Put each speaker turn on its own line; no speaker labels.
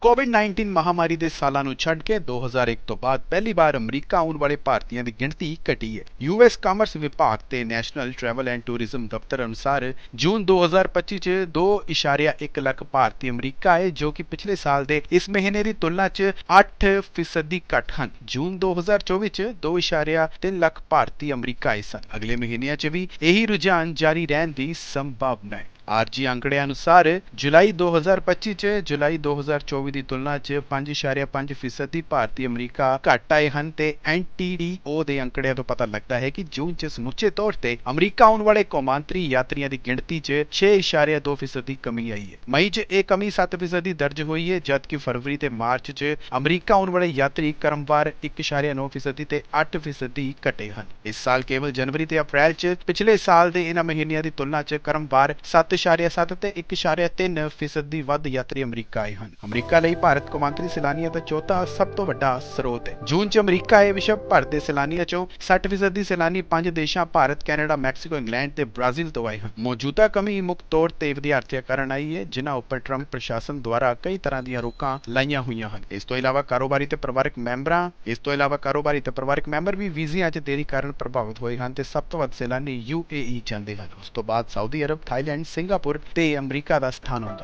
ਕੋਵਿਡ-19 ਮਹਾਮਾਰੀ ਦੇ ਸਾਲਾਂ ਨੂੰ ਛੱਡ ਕੇ 2001 ਤੋਂ ਬਾਅਦ ਪਹਿਲੀ ਵਾਰ ਅਮਰੀਕਾ ਆਉਣ ਵਾਲੇ ਭਾਰਤੀਆਂ ਦੀ ਗਿਣਤੀ ਘਟੀ ਹੈ। ਯੂਐਸ ਕਾਮਰਸ ਵਿਭਾਗ ਤੇ ਨੈਸ਼ਨਲ ਟਰੈਵਲ ਐਂਡ ਟੂਰਿਜ਼ਮ ਦਫ਼ਤਰ ਅਨੁਸਾਰ ਜੂਨ 2025 ਚ 2.1 ਲੱਖ ਭਾਰਤੀ ਅਮਰੀਕਾ ਆਏ, ਜੋ ਕਿ ਪਿਛਲੇ ਸਾਲ ਦੇ ਇਸ ਮਹੀਨੇ ਦੀ ਤੁਲਨਾ ਚ 8% ਘੱਟ ਹਨ। ਜੂਨ 2024 ਚ 2.3 ਲੱਖ ਭਾਰਤੀ ਅਮਰੀਕਾ ਆਏ ਸਨ। ਅਗਲੇ ਮਹੀਨਿਆਂ ਚ ਵੀ ਇਹੀ ਰੁਝਾਨ ਜਾਰੀ ਰਹਿਣ ਦੀ ਸੰਭਾਵਨਾ ਹੈ। ਆਰਜੀ ਅੰਕੜਿਆਂ ਅਨੁਸਾਰ ਜੁਲਾਈ 2025 ਚ, ਜੁਲਾਈ 2024 ਦੀ ਤੁਲਨਾ ਚ 5.5% ਫੀਸਦੀ ਭਾਰਤੀ ਅਮਰੀਕਾ ਘੱਟ ਆਏ ਹਨ ਤੇ NTDO ਦੇ ਅੰਕੜਿਆਂ ਤੋਂ ਪਤਾ ਲੱਗਦਾ ਹੈ ਕਿ ਜੂਨ ਚ ਸਮੁੱਚੇ ਤੌਰ ਤੇ ਅਮਰੀਕਾ ਆਉਣ ਵਾਲੇ ਕੌਮਾਂਤਰੀ ਯਾਤਰੀਆਂ ਦੀ ਗਿਣਤੀ ਚ 6.2% ਫੀਸਦੀ ਕਮੀ ਆਈ ਹੈ। ਮਈ ਚ ਇਹ ਕਮੀ 7% ਫੀਸਦੀ ਦਰਜ ਹੋਈ ਹੈ, ਜਦਕਿ ਫਰਵਰੀ ਤੇ ਮਾਰਚ ਚ ਅਮਰੀਕਾ ਆਉਣ ਵਾਲੇ ਯਾਤਰੀ ਕਰਮਵਾਰ 1.9% ਫੀਸਦੀ ਤੇ 8% ਫੀਸਦੀ ਘਟੇ ਹਨ। ਇਸ ਸਾਲ ਕੇਵਲ ਜਨਵਰੀ ਤੇ ਅਪ੍ਰੈਲ ਚ, ਪਿਛਲੇ ਸਾਲ ਦੇ ਇਹਨਾਂ ਮਹੀਨਿਆਂ ਦੀ ਤੁਲਨਾ ਚ ਕਰਮਵਾਰ 7.7 ਤੇ 1.3 ਦੀ ਵੱਧ ਯਾਤਰੀ ਅਮਰੀਕਾ ਆਏ ਹਨ। ਅਮਰੀਕਾ ਲਈ ਭਾਰਤ ਕੌਮਾਂਤਰੀ ਸੈਲਾਨੀਆਂ ਦਾ ਚੌਥਾ ਸਭ ਤੋਂ ਵੱਡਾ ਸਰੋਤ ਹੈ। ਜੂਨ ਚ ਅਮਰੀਕਾ ਆਏ ਵਿਸ਼ਵ ਭਰ ਦੇ ਸੈਲਾਨੀਆਂ ਚੋਂ 60 ਫੀਸਦੀ ਸੈਲਾਨੀ ਪੰਜ ਦੇਸ਼ਾਂ ਭਾਰਤ, ਕੈਨੇਡਾ, ਮੈਕਸੀਕੋ, ਇੰਗਲੈਂਡ ਤੇ ਬ੍ਰਾਜ਼ੀਲ ਤੋਂ ਆਏ ਹਨ। ਮੌਜੂਦਾ ਕਮੀ ਮੁੱਖ ਤੌਰ ਤੇ ਵਿਦਿਆਰਥੀਆਂ ਕਾਰਨ ਆਈ ਹੈ, ਜਿਨ੍ਹਾਂ ਉੱਪਰ ਟਰੰਪ ਪ੍ਰਸ਼ਾਸਨ ਦੁਆਰਾ ਕਈ ਤਰ੍ਹਾਂ ਦੀਆਂ ਰੋਕਾਂ ਲਾਈਆਂ ਹੋਈਆਂ ਹਨ। ਇਸ ਤੋਂ ਇਲਾਵਾ ਕਾਰੋਬਾਰੀ ਤੇ ਪਰਿਵਾਰਕ ਮੈਂਬਰਾਂ, ਇਸ ਤੋਂ ਇਲਾਵਾ ਕਾਰੋਬਾਰੀ ਤੇ ਪਰਿਵਾਰਕ ਮੈਂਬਰ ਵੀ ਵੀਜ਼ਿਆਂ 'ਚ ਦੇਰੀ ਕਾਰਨ ਪ੍ਰਭਾਵਿਤ ਹੋਏ ਹਨ ਤੇ ਸਭ ਤੋਂ ਵੱਧ ਸੈਲਾਨੀ UAE ਜਾਂਦੇ ਹਨ। ਉਸ ਤੋਂ ਬਾਅਦ ਸਾਊਦੀ ਅਰਬ, ਥਾਈਲੈਂਡ ਸਿੰਗਾਪੁਰ ਤੇ ਅਮਰੀਕਾ ਦਾ ਸਥਾਨ ਹੁੰਦਾ ਹੈ।